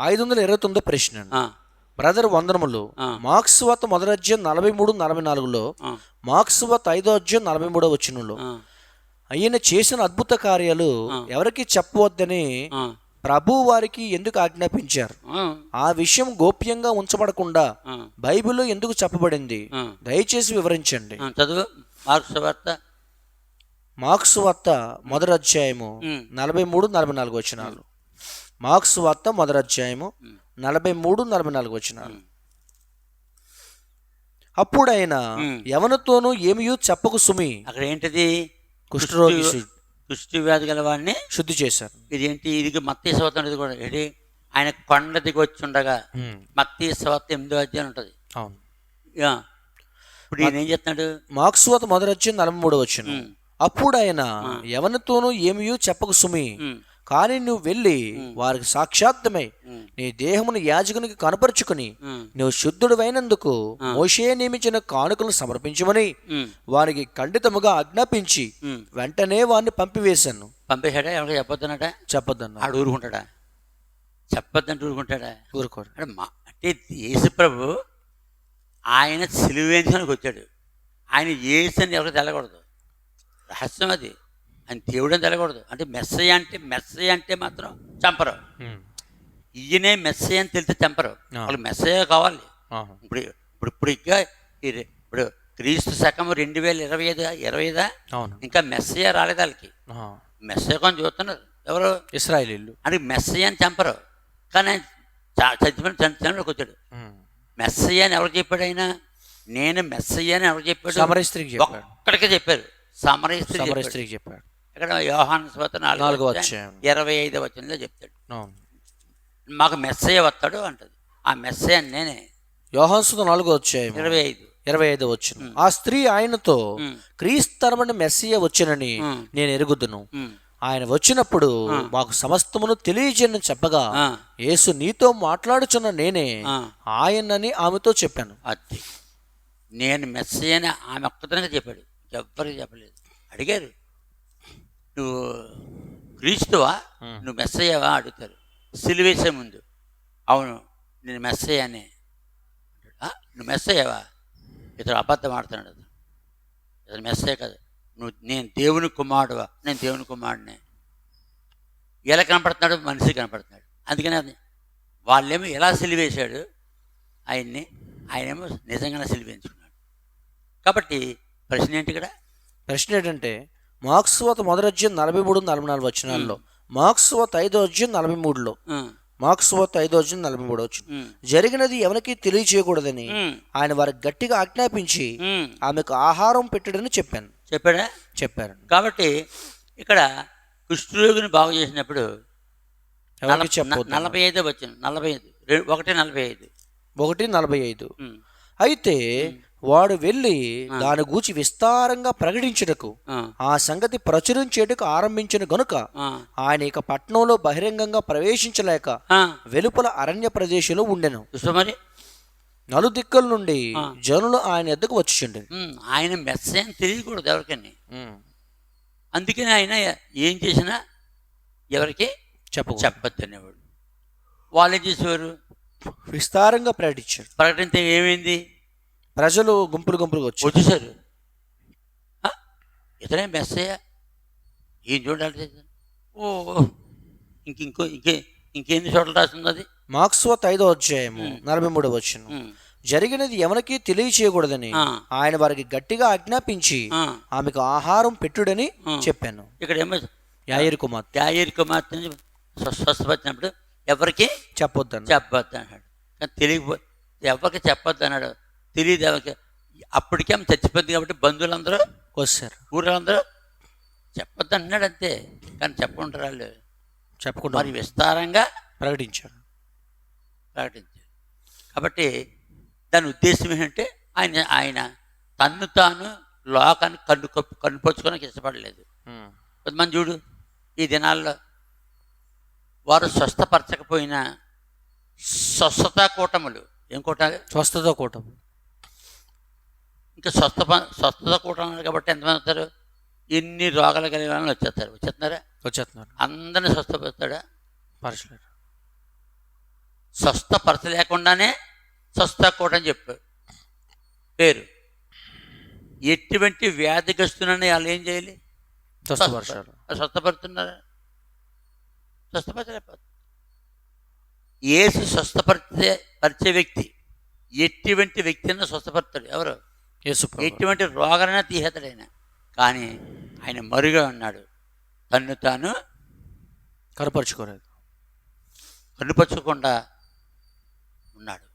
ఐదు వందల ఇరవై తొమ్మిదో ప్రశ్న బ్రదర్ వందనములు. మార్క్స్ వత్త మొదటి అధ్యాయం నలభై మూడు నలభై నాలుగులో మార్క్స్ వత్త ఐదో అధ్యాయం నలభై మూడో వచ్చినలో ఆయన చేసిన అద్భుత కార్యాలు ఎవరికి చెప్పవద్దని ప్రభు వారికి ఎందుకు ఆజ్ఞాపించారు? ఆ, విషయం గోప్యంగా ఉంచబడకుండా బైబిల్లో ఎందుకు చెప్పబడింది. దయచేసి వివరించండి. చదువు మార్క్స్ వార్త. మార్క్స్ వత్త మొదటి అధ్యాయము. నలభై మూడు నలభై నాలుగు వచ్చినాలు మార్క్స్ వత్త మొదటి అధ్యాయము నలభై మూడు నలభై నాలుగు వచ్చినాలు అప్పుడు ఆయన. ఎవరితోనూ ఏమియూ చెప్పకు సుమి. అక్కడ ఏంటిది కుష్ఠరోగి కుష్టి వ్యాధి గల వాడిని శుద్ధి చేశారు. ఇది ఏంటి ఇది మత్తి ఇది కూడా. ఏంటి? ఆయన కొండ దిగి వచ్చి ఉండగా. మత్తి సవతం ఎనిమిదో అధ్యాయం ఉంటుంది. అవును. ఇప్పుడు ఈయన ఏం చేస్తున్నాడు? మార్క్స్ వత్త మొదటి అధ్యాయం నలభై మూడు వచ్చిన అప్పుడు ఆయన ఎవరితోనూ ఏమియూ చెప్పకు సుమి. కానీ నువ్వు వెళ్ళి వారికి సాక్షాత్తమై ఉమ్, నీ దేహమును యాజకునికి కనపరుచుకుని నువ్వు శుద్ధుడవైనందుకు మోషే నియమించిన కానుకలను సమర్పించమని వారికి ఖండితముగా ఆజ్ఞాపించి. వెంటనే వారిని పంపివేశాను. పంపేశాడా? ఎవరికి చెప్పొద్దనట? చెప్పొద్దన్న ఆడు ఊరుకుంటాడా? చెప్పొద్దంటే ఊరుకుంటాడా? ఊరుకోరు అంటే మా అంటే యేసుప్రభు ఆయన సిలువేంచడానికి వచ్చాడు. ఆయన ఏసని ఎవరికి తెలకూడదు. రహస్యం అది. ఆయన దేవుడు అని తెలకూడదు అంటే మెస్సయ్య అంటే మెస్సయ్య అంటే మాత్రం చంపరు. ఈయనే మెస్సయ్య అని తెలిస్తే చంపరు. వాళ్ళు మెస్సయ్య కావాలి. ఇప్పుడు ఇప్పుడు ఇప్పుడు ఇంకా ఇప్పుడు క్రీస్తు శకం రెండు వేల ఇరవై ఐదు ఇరవై ఐదా? ఇంకా మెస్సయ్య రాలేదు వాళ్ళకి. మెస్సయ్య కొని చూస్తున్నారు. ఎవరు? ఇస్రాయేలీలు. అంటే మెస్సయ్య అని చంపరు. కానీ ఆయన చచ్చిపోయిన చంచంలోకి వచ్చాడు. మెస్సయ్య అని ఎవరు చెప్పాడు ఆయన? నేను మెస్సయ్య అని ఎవరు చెప్పాడు? సమరయ స్త్రీకి చెప్పాడు. ఒక్కడికే చెప్పారు. సమరస్త్రీ చెప్పాడు. ఇక్కడ యోహాన్ స్వత నాలుగో. ఇరవై ఐదో వచనంలో చెప్తాడు. మాకు మెస్సయ్య వస్తాడు అంటది. ఆ మెస్సయ్య నేనే. యోహాన్సుతో నాలుగో అధ్యాయం ఇరవై ఐదు ఇరవై ఐదు వచ్చిన ఆ స్త్రీ ఆయనతో. క్రీస్తరమని మెస్సియ వచ్చినని. నేను ఎరుగుదును. ఆయన వచ్చినప్పుడు మాకు సమస్తమును తెలియజేయని చెప్పగా యేసు నీతో మాట్లాడుచున్న నేనే. ఆయనని ఆమెతో చెప్పాను. అది. నేను మెస్సయ్య అని ఆమె ఒక్కతనగా చెప్పాడు. ఎవ్వరికి చెప్పలేదు. అడిగారు. నువ్వు క్రీస్తువా. నువ్వు మెస్సయ్యవా? అడుగుతారు. సిలువేసే ముందు. అవును నేను మెస్సయ్యనే అంటాడు, "ఆ, నువ్వు మెస్సయ్యవా? ఇతడు అబద్ధం ఆడుతున్నాడు అతను. ఇతను మెస్సయ్య కాదు. నువ్వు నేను దేవుని కుమారుడువా? నేను దేవుని కుమారుడినే. ఎలా కనపడుతున్నాడు? మనిషి కనపడుతున్నాడు. అందుకని అది. వాళ్ళేమో ఎలా సిలివేశాడు? ఆయన్ని ఆయనేమో నిజంగానే సిలివేయించుకున్నాడు. కాబట్టి ప్రశ్న ఏంటి ఇక్కడ? ప్రశ్న ఏంటంటే మార్క్స్ వత మొదటి అధ్యాయం నలభై మూడు నలభై నాలుగు వచ్చినాల్లో మార్క్స్ వత ఐదో అధ్యాయం నలభై మూడులో. ఉమ్, మార్క్స్ వత ఐదో అధ్యాయం నలభై మూడు వచ్చిన ఉమ్, జరిగినది ఎవరికి తెలియచేయకూడదని ఉమ్, ఆయన వారికి గట్టిగా ఆజ్ఞాపించి. ఆమెకు ఆహారం పెట్టడని చెప్పాను. చెప్పాడా? చెప్పారు కాబట్టి ఇక్కడ కుష్ఠరోగిని బాగు చేసినప్పుడు నలభ- ఐదో వచ్చింది నలభై ఐదు. ఒకటి నలభై ఐదు. ఒకటి నలభై ఐదు. అయితే వాడు వెళ్ళి దాని గూచి విస్తారంగా ప్రకటించుటకు ఆ, సంగతి ప్రచురించేటకు ఆరంభించిన గనుక ఆయన ఇక పట్టణంలో బహిరంగంగా ప్రవేశించలేక. వెలుపల అరణ్య ప్రదేశంలో ఉండెను. మరి. నలుదిక్కుల నుండి జనులు ఆయన ఎద్దకు వచ్చిండు ఆయన మెస్స అని తెలియకూడదు ఎవరికని. అందుకని ఆయన ఏం చేసినా ఎవరికి చెప్పు చెప్పొద్దు అనేవాడు వాళ్ళు ఏం చేసేవారు? విస్తారంగా ప్రకటించాడు ప్రకటించే ఏమైంది? ప్రజలు గుంపులు గుంపులుగా వచ్చారు. వచ్చేసారు. ఆ, ఇతనే మెస్సయ్య? ఏం చూడాలి ఓ ఇంక ఇంకో ఇంకే ఇంకెన్ని చోట్ల రాస్తుంది అది? మార్క్స్వత్ ఐదో అధ్యాయము నలభై మూడు వచ్చిన జరిగినది ఎవరికి తెలియచేయకూడదని ఆయన వారికి గట్టిగా ఆజ్ఞాపించి. ఆమెకు ఆహారం పెట్టుడని చెప్పాను. ఇక్కడ ఏమో యాయర్ కుమార్ యాయర్ కుమార్తెని స్వ- స్వస్థపరిచినప్పుడు ఎవరికి చెప్పొద్దన్న చెప్పొద్దు అన్నాడు కానీ తెలియకపో ఎవరికి చెప్పొద్దు అన్నాడు తెలియదు ఎవరికి. అప్పటికేమో చచ్చిపోద్ది కాబట్టి బంధువులందరూ వస్తారు ఊళ్ళందరూ చెప్పొద్దు అన్నాడు అంతే. కానీ చెప్పుకుంటారు వాళ్ళు చెప్పకుండా మరి విస్తారంగా ప్రకటించారు. ప్రకటించారు. కాబట్టి దాని ఉద్దేశం ఏంటంటే ఆయన ఆయన తన్ను తాను లోకాన్ని కన్ను కప్పు కన్నుపరుచుకోవడానికి ఇష్టపడలేదు. కొంతమంది చూడు ఈ దినాల్లో వారు స్వస్థపరచకపోయినా స్వస్థతా కూటములు ఏం కూటాలు స్వస్థత కూటం ఇంకా స్వస్థ స్వస్థత కూటములు కాబట్టి ఎంతమంది వస్తారు? ఎన్ని రోగాలు కలిగిన వాళ్ళు వచ్చేస్తారు. వచ్చేస్తున్నారా? వచ్చేస్తున్నారు. అందరిని స్వస్థపరుస్తాడా? పరచలేరు స్వస్థపరచలేకుండానే స్వస్థకూట అని చెప్పారు పేరు. ఎటువంటి వ్యాధిగ్రస్తునని వాళ్ళు ఏం చేయాలి? స్వస్థపరచాలి స్వస్థపడుతున్నారా స్వస్థపరచలేకపోతుంది ఏసు స్వస్థపరిచే పరిచే వ్యక్తి. ఎటువంటి వ్యక్తిని స్వస్థపడతాడు ఎవరు? యేసు ప్రభు. ఎటువంటి రోగాలైనా తీసేతాడైనా కానీ ఆయన మరుగా ఉన్నాడు. తన్ను తాను కనపరుచుకోలేదు కనుపరచకుండా ఉన్నాడు.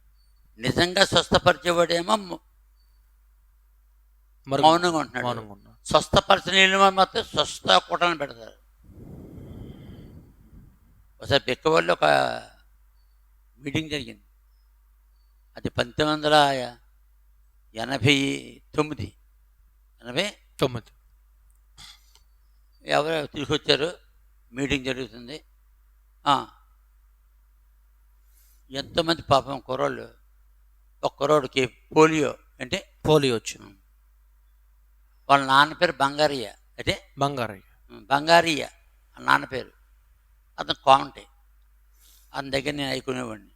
నిజంగా స్వస్థపరిచేవాడేమో మౌనంగా ఉంటున్నాడు. స్వస్థపరచని మాత్రం స్వస్థ కూటమి పెడతారు. ఒకసారి పెక్కవాళ్ళు ఒక మీటింగ్ జరిగింది. అది పంతొమ్మిది వందల ఎనభై తొమ్మిది. ఎనభై? తొమ్మిది. ఎవరు తీసుకొచ్చారు? మీటింగ్ జరుగుతుంది. ఎంతోమంది పాపం కుర్రోళ్ళు? ఒక కుర్రోడికి పోలియో అంటే? పోలియో వచ్చింది. వాళ్ళ నాన్న పేరు బంగారయ్య. అంటే? బంగారయ్య. బంగారయ్య. నాన్న పేరు. అతను కామంటే అతని దగ్గర నేను అయికునేవాడిని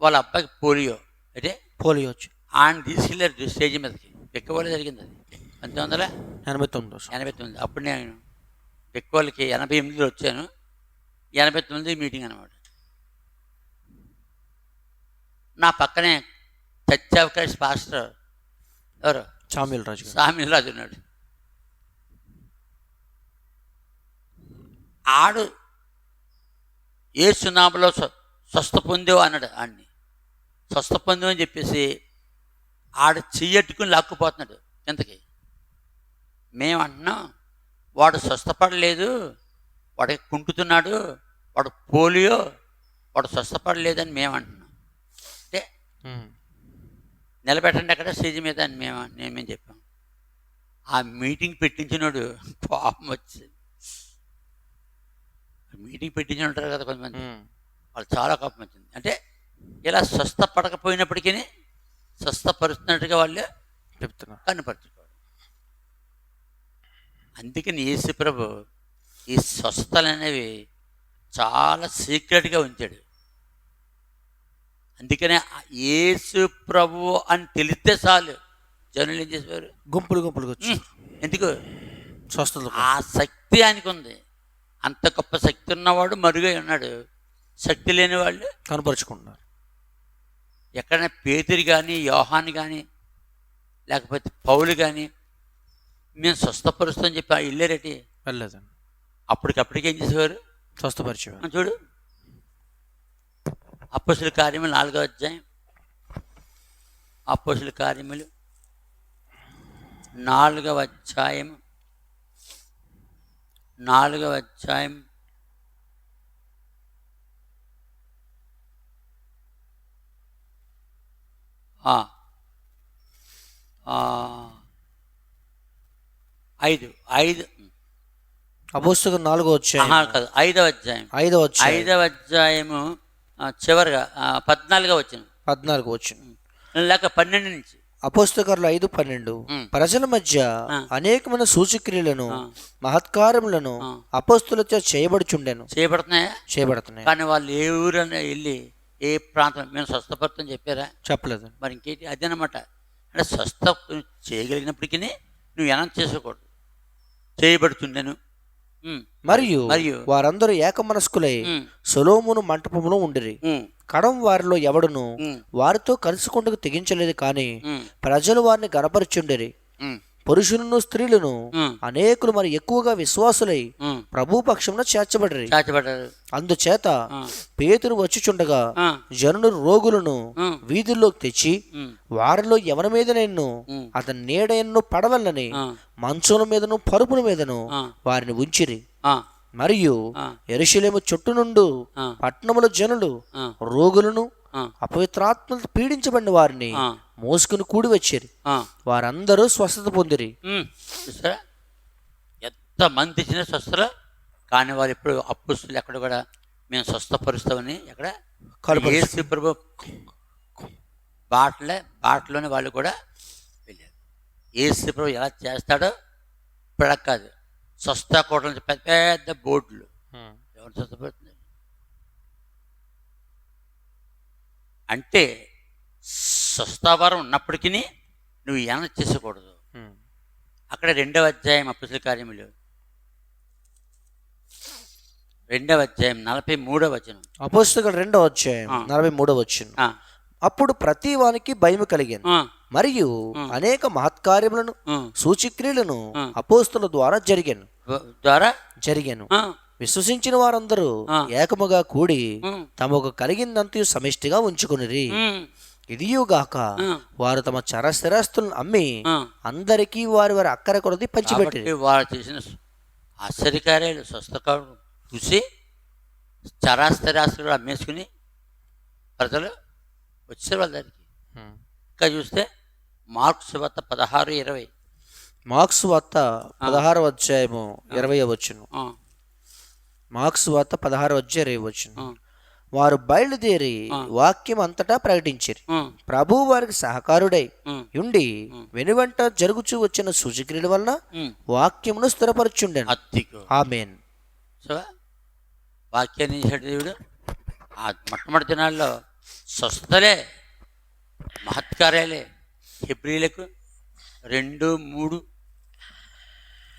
వాళ్ళ అబ్బాయికి పోలియో. అంటే? పోలియో వచ్చింది. ఆయన తీసుకెళ్ళారు స్టేజ్ మీదకి. పెక్కవాళ్ళు జరిగింది అది. పంతొమ్మిది వందల ఎనభై తొమ్మిది ఎనభై తొమ్మిది. అప్పుడు నేను పెక్కవాళ్ళకి ఎనభై ఎనిమిదిలో వచ్చాను. ఎనభై తొమ్మిది మీటింగ్ అనమాట నా పక్కనే సత్యావకాశ పాస్టర్ ఎవరు? చామిల్ రాజు సామిల్ రాజు ఉన్నాడు. ఆడు ఏ సునామలో స్వ స్వస్థ పొందేవు అన్నాడు ఆడిని. స్వస్థ పొందేవు అని చెప్పేసి ఆడు చెయ్యట్టుకుని లాక్కుపోతున్నాడు ఎంతకి మేము అంటున్నాం వాడు స్వస్థపడలేదు వాడికి కుంటుతున్నాడు వాడు పోలియో వాడు స్వస్థపడలేదని మేము అంటున్నాం. అంటే. నిలబెట్టండి అక్కడ స్టేజ్ మీద అని మేము మేమేం చెప్పాం. ఆ మీటింగ్ పెట్టించినోడు పాపం వచ్చింది. మీటింగ్ పెట్టించి ఉంటారు కదా కొంతమంది. వాళ్ళు చాలా కోపం వచ్చింది. అంటే ఇలా స్వస్థపడకపోయినప్పటికీ స్వస్థపరుస్తున్నట్టుగా వాళ్ళు చెప్తున్నా కనుపరుచుకోవడం అందుకని యేసు ప్రభు ఈ స్వస్థలు అనేవి చాలా సీక్రెట్గా ఉంచాడు. అందుకనే యేసు ప్రభు అని తెలిస్తే చాలు. జనులు ఏం చేసేవారు? గుంపులు "ఉమ్, ఎందుకు? స్వస్థత ఆ శక్తి ఆయనకు ఉంది. అంత గొప్ప శక్తి ఉన్నవాడు మరుగై ఉన్నాడు. శక్తి లేని వాళ్ళు కనపరుచుకుంటున్నారు. ఎక్కడైనా పేతురు కానీ యోహాన్ కానీ లేకపోతే పౌలు కానీ మేము స్వస్థపరుస్తామని చెప్పి ఆ ఇల్లేరేటి వెళ్ళలేదండి. అప్పటికప్పటికి ఏం చేసేవారు? స్వస్థపరిచేవారు. చూడు. అప్పసుల కార్యములు నాలుగో అధ్యాయం. అప్పసుల కార్యములు నాలుగవ అధ్యాయం నాలుగవ అధ్యాయం. ఐదు. ఐదు. అపోస్తకం నాలుగో వచ్చాయి ఆహా, కాదు. ఐదవ అధ్యాయం. ఐదవ వచ్చాయి ఐదవ అధ్యాయము చివరిగా పద్నాలుగో వచ్చిన పద్నాలుగు వచ్చింది లేక పన్నెండు నుంచి. అపోస్తకర్లు ఐదు పన్నెండు. ప్రజల మధ్య. అనేకమైన సూచక్రియలను. మహత్కారములను. అపోస్తులతో చేయబడుచుండెను. చేయబడుతున్నాయా? చేయబడుతున్నాయి. కానీ వాళ్ళు ఏ ఊరన్నా వెళ్ళి ఏ ప్రాంతం? మేము స్వస్థపడతాం చెప్పారా? చెప్పలేదు మరి ఇంకేంటి? అదేనమాట. అంటే స్వస్థ చేయగలిగినప్పటికీ నువ్వు ఎనం చేసుకోకూడదు. చేయబడుతుండెను. మరియు మరియు వారందరూ ఏకమనస్కులై ఉమ్, సొలోమును మంటపములో ఉండిరి. కడం వారిలో ఎవడును వారితో కలుసుకుంటకు తెగించలేదు కానీ ప్రజలు వారిని గనపరుచుండిరి. పురుషులను స్త్రీలను అనేకులు మరి ఎక్కువగా విశ్వాసులై. ప్రభు పక్షమున చేర్చబడిరి. అందుచేత పేతురు వచ్చుచుండగా జనులు రోగులను వీధుల్లోకి తెచ్చి వారిలో ఎవరి మీద నిన్ను ఉమ్, అతని నీడ ఎన్ను పడవలని మంచుల మీదను పరుపుల మీదను వారిని ఉంచిరి. మరియు ఆ, ఎరుషలేము చుట్టూ నుండు పట్టణముల జనులు రోగులను అపవిత్రాత్మలు పీడించబడిన వారిని మోసుకుని కూడి వచ్చిరి. వారందరూ స్వస్థత పొందిరి. ఎంత మంది ఇచ్చిన స్వస్థలు. కానీ వారు ఎప్పుడు అప్పుస్తులు ఎక్కడ కూడా మేము స్వస్థపరుస్తామని ఎక్కడ? యేసు ప్రభు బాటలే బాటలోనే వాళ్ళు కూడా వెళ్ళారు. యేసు ప్రభు ఎలా చేస్తాడో ఇప్పుడు కాదు. స్వస్థ కోటల నుంచి పెద్ద పెద్ద బోర్డులు. ఎవరు స్వస్థపడుతున్నారు అంటే స్వస్థావరం ఉన్నప్పటికీ నువ్వు ఏమైనా చేసుకోకూడదు ఉమ్. అక్కడ రెండవ అధ్యాయం అప్పుసల కార్యములు. రెండవ అధ్యాయం నలభై మూడవ వచనం. అపోస్తలుల రెండో అధ్యాయం. నలభై మూడో వచ్చిన అప్పుడు ప్రతి వానికి భయము కలిగాను ఆ, మరియు అనేక మహత్కార్యములను. సూచిక్రియలను. అపోస్తుల ద్వారా జరిగాను. ద్వారా? జరిగాను. విశ్వసించిన వారందరూ. ఏకముగా కూడి తమకు కలిగిందంతయు సమిష్టిగా ఉంచుకునిరి. ఉమ్, ఇదియుగాక వారు తమ చరస్థిరాస్తులను అమ్మి ఆ. అందరికీ వారి వారి అక్కర కొలది పంచిపెట్టి వారు చేసిన ఆశ్చర్యకార్యాలు స్వస్థకాలు చూసి చరాస్తరాస్తులు అమ్మేసుకుని ప్రజలు వచ్చారు వాళ్ళ దగ్గరికి ఇంకా చూస్తే మార్క్స్ వద్ద పదహారు ఇరవై. మార్క్స్ వార్త పదహారు అధ్యాయము ఇరవై వచ్చును మార్క్స్ వార్త పదహారు అధ్యాయం ఇరవై వచ్చును వారు బయలుదేరి వాక్యం అంతటా ప్రకటించారు. ప్రభు వారికి సహకారుడై ఉండి వెనువెంట జరుగుచూ వచ్చిన సూచక్రియల వలన. వాక్యమును స్థిరపరచుండెను. అత్తికు ఆమెన్. సో వాక్యాన్ని చేశాడు దేవుడు. ఆ మొట్టమొదటి దినాల్లో స్వస్థలే మహత్కార్యాలే. హెబ్రిలకు రెండు మూడు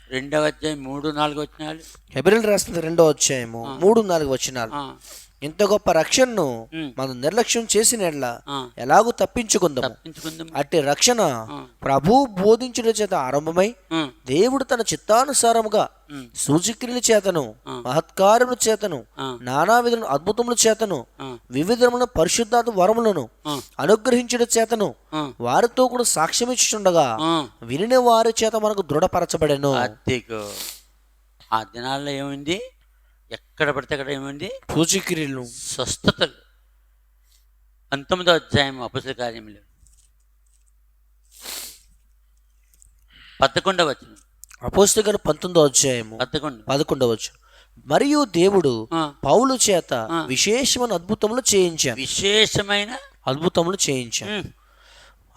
రెండవ అధ్యాయం మూడు నాలుగు వచ్చినాలు హెబ్రిల్ రాసిన రెండో అధ్యాయము మూడు నాలుగు వచ్చినాలు ఇంత గొప్ప రక్షణను. మనం నిర్లక్ష్యం చేసిన ఎలాగూ తప్పించుకుందాం అట్టి రక్షణ ప్రభు బోధించడం చేత ఆరంభమై దేవుడు తన చిత్తానుసారముగా సూచిక్రియల చేతను మహత్కారముల చేతను ఆ. నానావిధుల అద్భుతముల చేతను ఆ. వివిధముల పరిశుద్ధాత్మ వరములను ఆ. అనుగ్రహించడం చేతను. వారితో కూడా సాక్ష్యం ఇచ్చుండగా ఆ. వినిన వారి చేత మనకు దృఢపరచబడెను ఆ దినాల్లో ఏమైంది ఎక్కడ పడితే అక్కడ ఏమైంది? సూచిక్రియలు స్వస్థతలు. పంతొమ్మిదో అధ్యాయం అపసల కార్యములు. పదకొండవ వచ్చిన అపోస్తగల పంతొమ్మిదో అధ్యాయము పదకొండు. పదకొండవ వచ్చు మరియు దేవుడు పౌలు చేత విశేషమైన అద్భుతములు చేయించాను. విశేషమైన అద్భుతములు చేయించాను. ఉమ్,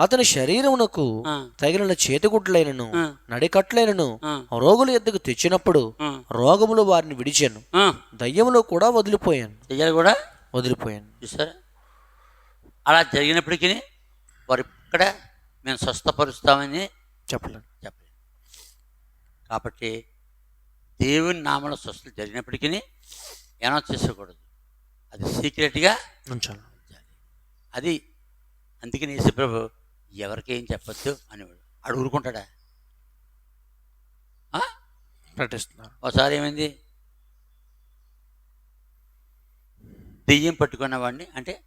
అతని శరీరమునకు తగిలిన చేతిగుడ్లైనను. నడికట్లైనను. రోగుల ఎద్దకు తెచ్చినప్పుడు రోగములు వారిని విడిచాను. దయ్యములో కూడా వదిలిపోయాను. దెయ్యాలు కూడా వదిలిపోయాను. చూసారా? అలా జరిగినప్పటికీ వారు ఇక్కడ మేము స్వస్థపరుస్తామని చెప్పలేను. చెప్పలేదు. కాబట్టి దేవుని నామలో స్వస్థత జరిగినప్పటికీ అనౌన్స్ చేసుకోకూడదు అది సీక్రెట్గా ఉంచాను. అది అందుకని యేసుప్రభు ఎవరికి ఏం చెప్పొద్దు అనేవాడు. ఆడు ఊరుకుంటాడా? ప్రకటిస్తున్నారు. ఒకసారి ఏమైంది? దెయ్యం పట్టుకున్న వాడిని అంటే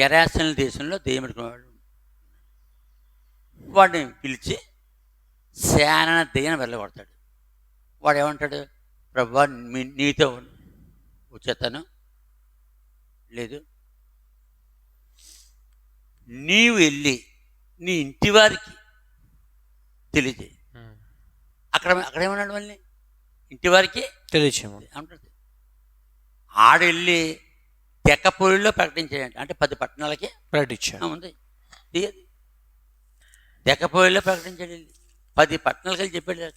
గెరాసన దేశంలో దెయ్యం పట్టుకున్నవాడు వాడిని పిలిచి శాన దెయ్యం వెళ్ళగొడతాడు వాడు ఏమంటాడు ప్రభు నీతో వచ్చేస్తాను. లేదు నీవు వెళ్ళి నీ ఇంటి వారికి తెలియజేయి. అక్కడ అక్కడ ఏమన్నాడు మళ్ళీ? ఇంటి వారికి తెలియచేయము అంటుంది. ఆడెళ్ళి తెక్కపూడిలో ప్రకటించాడంట అంటే పది పట్టణాలకి ప్రకటించాను ఆ, ఉంది. తీయది. తెక్కపూడిలో ప్రకటించాడు. వెళ్ళి పది పట్టణాలకి వెళ్ళి చెప్పాడు.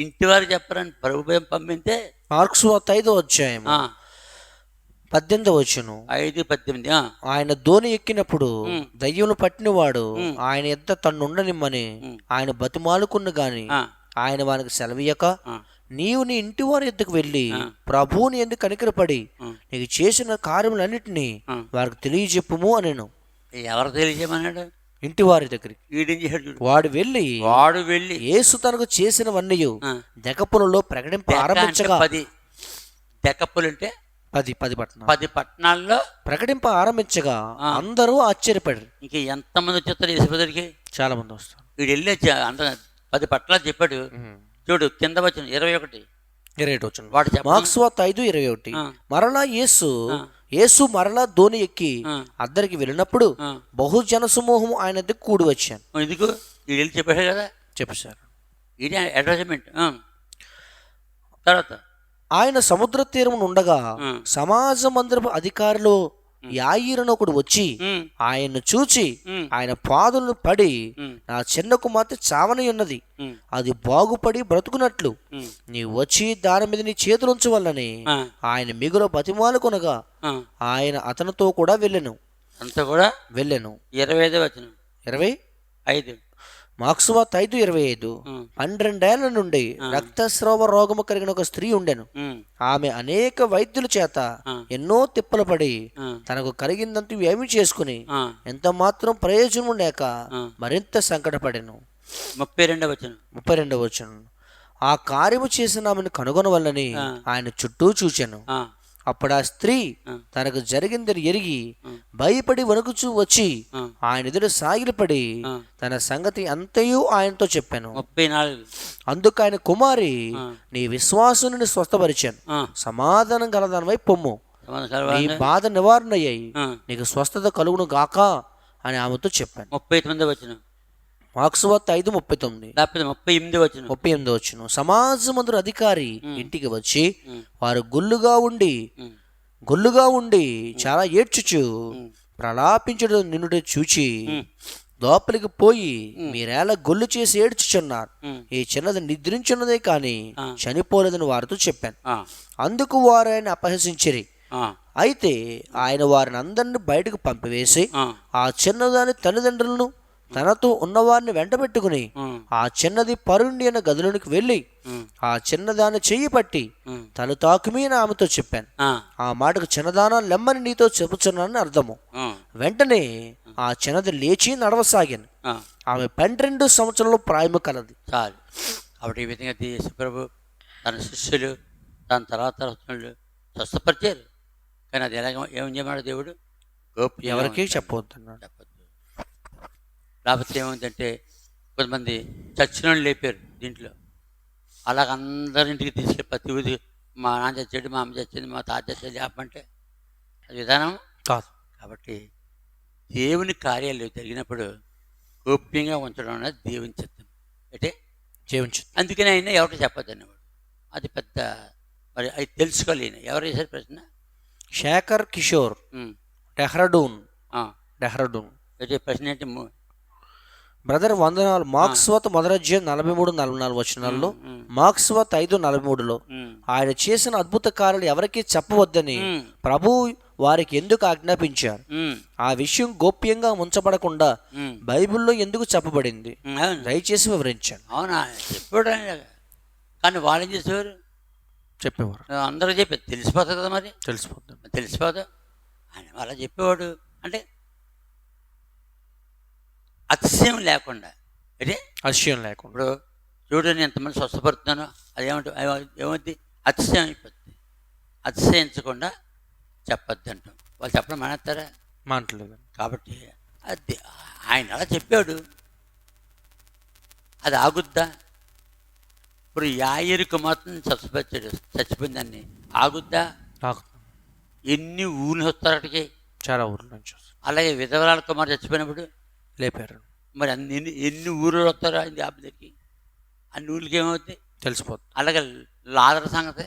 ఇంటి వారు చెప్పరని ప్రభు పంపితే మార్క్స్ ఐదో అధ్యాయం పద్దెనిమిదో వచ్చును ఐదు పద్దెనిమిది ఆయన ధోని ఎక్కినప్పుడు. దయ్యమును పట్టినవాడు. ఆయన ఎద్ద తన్నుండనిమ్మని. ఆయన బతిమాలుకున్న గాని ఆయన వానికి సెలవీయక నీవు నీ ఇంటి వారి ఎద్దుకు వెళ్ళి. ప్రభువుని ఎందుకు కనికరపడి. నీకు చేసిన కార్యములన్నిటినీ. వారికి తెలియజెప్పుము అనెను ఎవరు తెలియజేయమన్నాడు ఇంటి వారి దగ్గరికి వీడేం వెళ్ళి వాడు వెళ్ళి యేసు తనకు చేసినవన్నీ దెకపులలో ప్రకటింప ఆరంభించగా పది తెక్కప్పులు అంటే పది పది పట్టణం పది పట్టణాల్లో ప్రకటింప ఆరంభించగా. అందరూ ఆశ్చర్యపడారు. ఇంక ఎంతమంది వచ్చేస్తారు యేసుప్రదరికి చాలా మంది వస్తారు. వీడు వెళ్ళి అంత పది పట్టణాలు చెప్పాడు. చూడు కింద వచ్చిన ఇరవై ఒకటి. ఇరవై ఒకటి వచ్చిన వాడు మార్క్స్ వార్త ఐదు ఇరవై ఒకటి. మరలా యేసు. యేసు మరలా ధోని ఎక్కి. అద్దరికి వెళ్ళినప్పుడు. బహుజన సమూహం ఆయన దగ్గర కూడి వచ్చాను. ఎందుకు? వీడు వెళ్ళి చెప్పాడు కదా. చెప్పేశారు ఇది అడ్వర్టైజ్మెంట్ తర్వాత? ఆయన సముద్ర తీరం ఉండగా. సమాజ మందిరపు అధికారులు యాయిరను ఒకడు వచ్చి ఆయన్ను చూచి ఆయన పాదులను పడి నా చిన్న కుమార్తె చావని ఉన్నది. అది బాగుపడి బ్రతుకున్నట్లు నీ వచ్చి దాని మీద నీ చేతులుంచవల్లని ఆయన మిగులు బతిమాలు కొనగా. ఆయన అతనితో కూడా వెళ్ళెను. అంతా కూడా వెళ్ళాను. ఇరవై ఐదో వచ్చిన ఇరవై ఐదు. మార్క్స్వార్త ఐదు ఇరవై ఐదు. పన్నెండేళ్ళ నుండి రక్తస్రావ రోగము కలిగిన ఒక స్త్రీ ఉండెను. ఆమె అనేక వైద్యుల చేత. ఎన్నో తిప్పలు పడి తనకు కలిగిందంతూ ఏమి చేసుకుని ఎంత మాత్రం ప్రయోజనం లేక. మరింత సంకటపడెను. ముప్పై రెండో వచ్చిన ముప్పై రెండవ వచనం. ఆ కార్యము చేసిన ఆమెను కనుగొనవల్లని. ఆయన చుట్టూ చూచాను. అప్పుడు ఆ స్త్రీ. తనకు జరిగిందని ఎరిగి. భయపడి వణుకుచూ వచ్చి. ఆయన ఎదురు సాగిలపడి. తన సంగతి అంతయు ఆయనతో చెప్పాను. ముప్పై నాలుగు. అందుకు ఆయన కుమారి. నీ విశ్వాసుని స్వస్థపరిచాను. సమాధానం గలదానివై పొమ్ము. నీ? బాధ నివారణ అయ్యాయి నీకు స్వస్థత కలుగును గాక అని ఆమెతో చెప్పాను. ముప్పై తొమ్మిదో వచ్చిన మార్క్స్వార్త ఐదు ముప్పై తొమ్మిది. ముప్పై ఎనిమిది వచ్చిన ముప్పై ఎనిమిది వచ్చును సమాజమందురు అధికారి ఇంటికి వచ్చి. వారు గుల్లుగా ఉండి గొల్లుగా ఉండి చాలా ఏడ్చుచు. ప్రలాపించడం నిన్నుడు చూచి లోపలికి పోయి మీరేలా గొల్లు చేసి ఏడ్చుచున్నారు. ఈ చిన్నది నిద్రించున్నదే కానీ. చనిపోలేదని వారితో చెప్పాను. అందుకు వారు ఆయన అపహసించిరి. అయితే ఆయన వారిని అందరిని బయటకు పంపివేసి ఆ, ఆ చిన్నదాని తల్లిదండ్రులను తనతో ఉన్నవారిని వెంటబెట్టుకుని ఆ చిన్నది పరుండి అన్న గదిలోనికి వెళ్ళి ఆ చిన్నదాన్ని చెయ్యి పట్టి ఉమ్, తల తాకుమీన ఆమెతో చెప్పాను. ఆ, మాటకు చిన్నదాన లెమ్మని నీతో చెబుతున్నానని అర్థము. వెంటనే ఆ చిన్నది లేచి నడవసాగాను. ఆమె పన్నెండు సంవత్సరంలో ప్రాయము కలది. చాలు. కాబట్టి ఈ విధంగా యేసుప్రభు తన శిష్యులు దాని తర్వాత స్వస్థపరిచారు. కానీ అది ఎలాగ ఏం చేయమన్నాడు దేవుడు? ఎవరికీ ఉంచాలి. లేకపోతే ఏమైందంటే కొంతమంది చచ్చిన లేపారు దీంట్లో. అలాగ అందరింటికి తీసుకెళ్ళి ప్రతి ఊరి మా నాన్న చచ్చాడు మా అమ్మ చచ్చింది మా తాత చచ్చాడు లేపంటే అది విధానం కాదు. కాబట్టి దేవుని కార్యాలు జరిగినప్పుడు గోప్యంగా ఉంచడం అనేది దేవుని చిత్తం. అంటే జీవించు అందుకని ఆయన ఎవరికి చెప్పొద్దు అనేవాడు అది పెద్ద మరి అది తెలుసుకోవాలి ఈయన. ఎవరు చేశారు ప్రశ్న? శేఖర్ కిషోర్ డెహ్రాడూన్. డెహ్రాడూన్. అయితే ప్రశ్న ఏంటి? బ్రదర్ వందనాలు. మార్క్స్వత్ మొదలజ్యం నలభై మూడు నలభై నాలుగు వచనాల్లో. మార్క్స్వత్ ఐదు నలభై మూడులో. ఆయన చేసిన అద్భుత కార్యాలు ఎవరికీ చెప్పవద్దని ప్రభు వారికి ఎందుకు ఆజ్ఞాపించారు? ఆ విషయం గోప్యంగా ఉంచబడకుండా బైబిల్లో ఎందుకు చెప్పబడింది? దయచేసి వివరించాను అవునా? ఆయన కానీ వాళ్ళు ఏం చేసేవారు? చెప్పేవారు. అందరూ చెప్పారు తెలిసిపోతుంది కదా మరి? తెలిసిపోతుంది. తెలిసిపోదు. ఆయన అలా చెప్పేవాడు. అంటే అతిశయం లేకుండా. అంటే అతిశయం లేకుండా. ఇప్పుడు చూడు నేను ఎంతమంది స్వస్థపడుతున్నానో అది ఏమంటే ఏమవుద్ది అతిశయం అయిపోద్ది అతిశయించకుండా చెప్పొద్దు అంటాం. వాళ్ళు చెప్పడం మానేస్తారా? మాట్లాడలేదు కాబట్టి అది ఆయన అలా చెప్పాడు. అది ఆగుద్దా? ఇప్పుడు యాయిరుకు మాత్రం చచ్చిపోయాడు చచ్చిపోయిందాన్ని ఆగుద్దా? ఎన్ని ఊళ్ళు వస్తారటికి చాలా ఊర్ల నుంచి వస్తారు. అలాగే విధవరాల కుమార్ చచ్చిపోయినప్పుడు లేపారు. మరి అన్ని ఎన్ని ఎన్ని ఊరు వస్తారో ఆయన జాబులకి అన్ని ఊళ్ళకి ఏమవుద్ది తెలిసిపోతుంది. అలాగే లాదర సంగతి.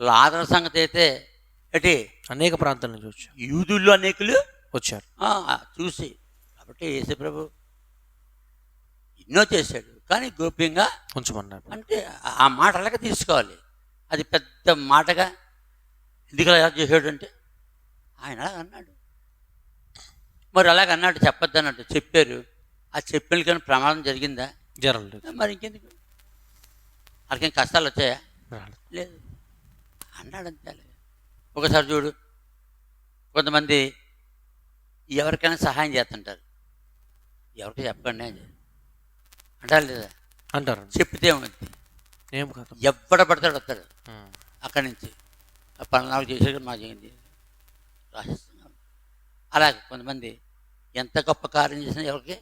లాదర సంగతి అయితే ఎటి అనేక ప్రాంతాల నుంచి వచ్చారు యూదుల్లో అనేకులు వచ్చారు. చూసి కాబట్టి యేసుప్రభు ఎన్నో చేశాడు. కానీ గోప్యంగా ఉంచమన్నారు. అంటే ఆ మాట అలాగే తీసుకోవాలి. అది పెద్ద మాటగా ఎందుకు అలా చేశాడు అంటే ఆయన అన్నాడు. మరి అలాగ అన్నాడు చెప్పొద్దు అన్నట్టు చెప్పారు. ఆ చెప్పిన కానీ ప్రమాదం జరిగిందా? జరగలేదు. మరి ఇంకెందుకు? వాళ్ళకేం కష్టాలు వచ్చాయా. లేదు. అన్నాడు అంతే. ఒకసారి చూడు. కొంతమంది ఎవరికైనా సహాయం చేస్తుంటారు. ఎవరికి చెప్పండి అని అంటారు లేదా అంటారు చెప్తే ఉంది ఏం కాదు పడతాడు వస్తాడు. అక్కడి నుంచి. పలానాలు చేసాడు మా చేయండి రాసిస్తున్నాం అలాగే కొంతమంది ఎంత గొప్ప కార్యం చేసినా ఎవరికి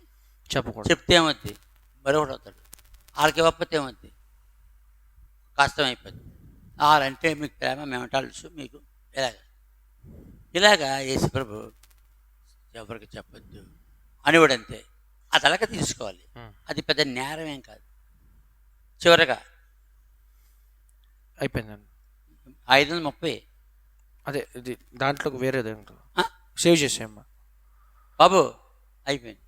చెప్పకూడదు. చెప్తే ఏమవుద్ది? మరొకటి అవుతాడు. వాళ్ళకి ఇవ్వకపోతే ఏమవుద్ది? కష్టం అయిపోద్ది వాళ్ళంటే మీకు ప్రేమ మేము తెలుసు మీకు ఇలాగ. ఇలాగా ప్రభు ఎవరికి చెప్పొద్దు అనేవాడు అంతే. అది అలాగే తీసుకోవాలి. అది పెద్ద నేరం ఏం కాదు. చివరగా అయిపోయిందండి. ఐదు వందల ముప్పై. అదే ఇది దాంట్లోకి వేరేది? సేవ్ చేసేయమ్మా బాబు అయిపోయింది